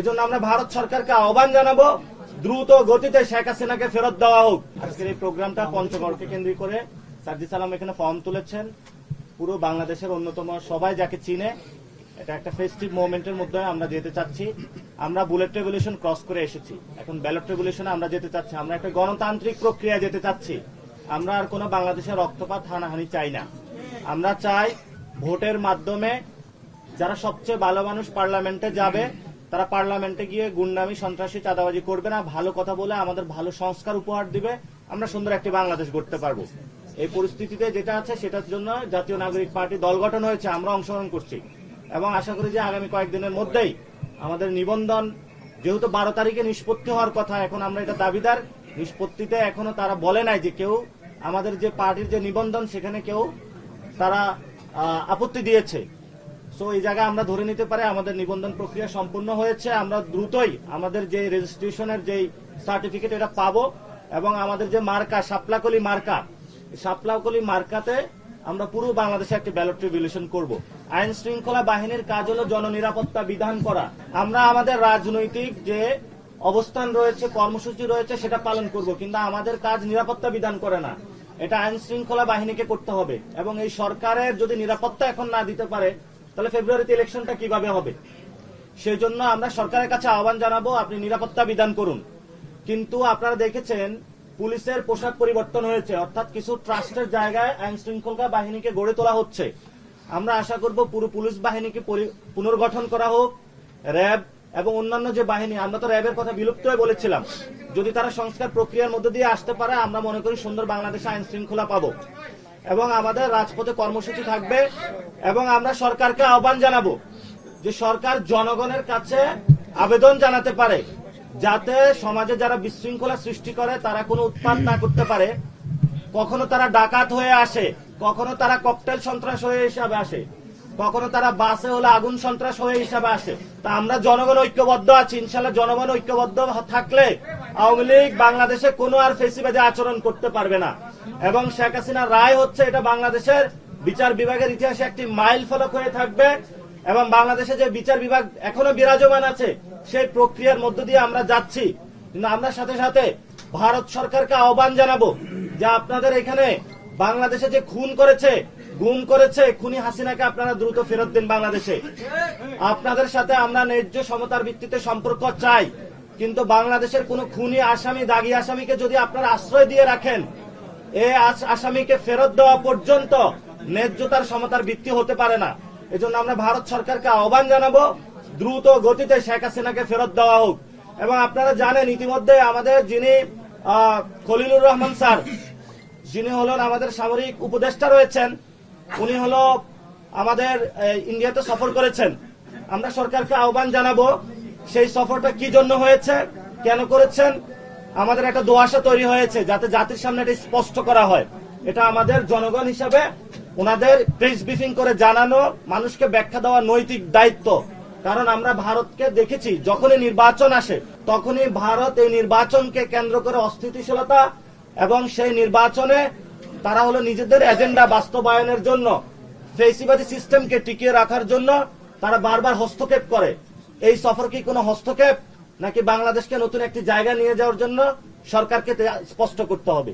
এজন্য আমরা ভারত সরকারকে আহ্বান জানাব, দ্রুত গতিতে শেখ হাসিনাকে ফেরত দেওয়া হোক। আজকের এই প্রোগ্রামটা পঞ্চগড়কে কেন্দ্র করে সার্জি সালাম এখানে ফর্ম তুলেছেন। পুরো বাংলাদেশের অন্যতম সবাই যাকে চিনে, এটা একটা ফেস্টিভ মুভমেন্টের মধ্যে আমরা যেতে চাচ্ছি। আমরা বুলেট রেগুলেশন ক্রস করে এসেছি। এখন ব্যালট রেগুলেশনে আমরা যেতে চাচ্ছি। আমরা একটা গণতান্ত্রিক প্রক্রিয়া যেতে চাচ্ছি। আমরা আর কোনো বাংলাদেশের রক্তপাত, হানাহানি চাই না। আমরা চাই ভোটের মাধ্যমে যারা সবচেয়ে ভালো মানুষ পার্লামেন্টে যাবে তারা পার্লামেন্টে গিয়ে গুন্ডামি, সন্ত্রাসী, চাঁদাবাজি করবে না, ভালো কথা বলে আমাদের ভালো সংস্কার উপহার দিবে, আমরা সুন্দর একটি বাংলাদেশ গড়তে পারব। এই পরিস্থিতিতে যেটা আছে সেটার জন্য জাতীয় নাগরিক পার্টি দল গঠন হয়েছে, আমরা অংশগ্রহণ করছি। এবং আশা করি যে আগামী কয়েকদিনের মধ্যেই আমাদের নিবন্ধন, যেহেতু বারো তারিখে নিষ্পত্তি হওয়ার কথা, এখন আমরা এটা দাবিদার, নিষ্পত্তিতে এখনও তারা বলে নাই যে কেউ আমাদের যে পার্টির যে নিবন্ধন, সেখানে কেউ তারা আপত্তি দিয়েছে। সো এই জায়গায় আমরা ধরে নিতে পারি আমাদের নিবন্ধন প্রক্রিয়া সম্পূর্ণ হয়েছে। আমরা দ্রুতই আমাদের যে রেজিস্ট্রেশনের যে সার্টিফিকেট এটা পাবো এবং আমাদের যে মার্কা সাপলাকলি মার্কা সাপলাকলি মার্কাতে আমরা পুরো বাংলাদেশে একটি ব্যালট রেগুলেশন করব। আইন শৃঙ্খলা বাহিনীর কাজ হলো জননিরাপত্তা বিধান করা। আমরা আমাদের রাজনৈতিক যে অবস্থান রয়েছে, কর্মসূচি রয়েছে, সেটা পালন করব, কিন্তু আমাদের কাজ নিরাপত্তা বিধান করে না। এটা আইন শৃঙ্খলা বাহিনীকে করতে হবে এবং এই সরকারের যদি নিরাপত্তা এখন না দিতে পারে তাহলে ফেব্রুয়ারিতে ইলেকশনটা কীভাবে হবে? সেই জন্য আমরা সরকারের কাছে আহ্বান জানাব, আপনি নিরাপত্তা বিধান করুন। কিন্তু আপনারা দেখেছেন, পুলিশের পোশাক পরিবর্তন হয়েছে, অর্থাৎ কিছু ট্রাস্টের জায়গায় আইন শৃঙ্খলা বাহিনীকে গড়ে তোলা হচ্ছে। আমরা আশা করব পুরো পুলিশ বাহিনীকে পুনর্গঠন করা হোক, র্যাব এবং অন্যান্য যে বাহিনী, আমরা তো র্যাবের কথা বিলুপ্ত হয়ে বলেছিলাম। যদি তারা সংস্কার প্রক্রিয়ার মধ্যে দিয়ে আসতে পারে, আমরা মনে করি সুন্দর বাংলাদেশে আইন শৃঙ্খলা পাবো। এবং আমাদের রাজপথে কর্মসূচি থাকবে এবং আমরা সরকারকে আহ্বান জানাব যে সরকার জনগণের কাছে আবেদন জানাতে পারে, যাতে সমাজে যারা বিশৃঙ্খলা সৃষ্টি করে তারা কোনো উৎপাদ না করতে পারে। কখনো তারা ডাকাত হয়ে আসে, কখনো তারা ককটেল সন্ত্রাস হয়ে হিসাবে আসে, কখনো তারা বাসে হলে আগুন সন্ত্রাস হয়ে হিসাবে আসে। তা আমরা জনগণ ঐক্যবদ্ধ আছি, ইনশাল্লাহ জনগণ ঐক্যবদ্ধ থাকলে আওয়ামী লীগ বাংলাদেশে কোনো আর ফেসিবাদে আচরণ করতে পারবে না। এবং শেখ হাসিনার রায় হচ্ছে এটা বাংলাদেশের বিচার বিভাগের ইতিহাসে একটি মাইল ফলক হয়ে থাকবে এবং বাংলাদেশে যে বিচার বিভাগ এখনও বিরাজমান আছে, সেই প্রক্রিয়ার মধ্য দিয়ে আমরা যাচ্ছি। কিন্তু আমরা সাথে সাথে ভারত সরকারকে আহ্বান জানাব যে আপনাদের এখানে বাংলাদেশে যে খুন করেছে, গুম করেছে খুনি হাসিনাকে আপনারা দ্রুত ফেরত দিন বাংলাদেশে। আপনাদের সাথে আমরা ন্যায্য সমতার ভিত্তিতে সম্পর্ক চাই। কিন্তু বাংলাদেশের কোন খুনি আসামি, দাগি আসামিকে যদি আপনারা আশ্রয় দিয়ে রাখেন, এ আস- আসামিকে ফেরত দেওয়া পর্যন্ত ন্যায্যতার সমতার ভিত্তি হতে পারে না। এজন্য আমরা ভারত সরকারকে আহ্বান জানাব, দ্রুত গতিতে শেখ হাসিনাকে ফেরত দেওয়া হোক। এবং আপনারা জানেন, ইতিমধ্যে আমাদের যিনি খলিলুর রহমান স্যার, যিনি হলেন আমাদের সামরিক উপদেষ্টা রয়েছেন, উনি হলো আমাদের ইন্ডিয়াতে সফর করেছেন। আমরা সরকারকে আহ্বান জানাব সেই সফরটা কি জন্য হয়েছে? কেন করেছেন? আমাদের একটা দোয়াশা তৈরি হয়েছে যাতে জাতির সামনে এটা স্পষ্ট করা হয়। এটা আমাদের জনগণ হিসাবে ওনাদের প্রেস ব্রিফিং করে জানানো, মানুষকে ব্যাখ্যা দেওয়া নৈতিক দায়িত্ব। কারণ আমরা ভারতকে দেখেছি, যখনই নির্বাচন আসে, তখনই ভারত এই নির্বাচনকে কেন্দ্র করে অস্থিতিশীলতা এবং সেই নির্বাচনে তারা হলো নিজেদের এজেন্ডা বাস্তবায়নের জন্য, ফেসিবাদী সিস্টেমকে টিকিয়ে রাখার জন্য তারা বারবার হস্তক্ষেপ করে। এই সফর কি কোনো হস্তক্ষেপ? নাকি বাংলাদেশকে নতুন একটি জায়গা নিয়ে যাওয়ার জন্য সরকারকে স্পষ্ট করতে হবে?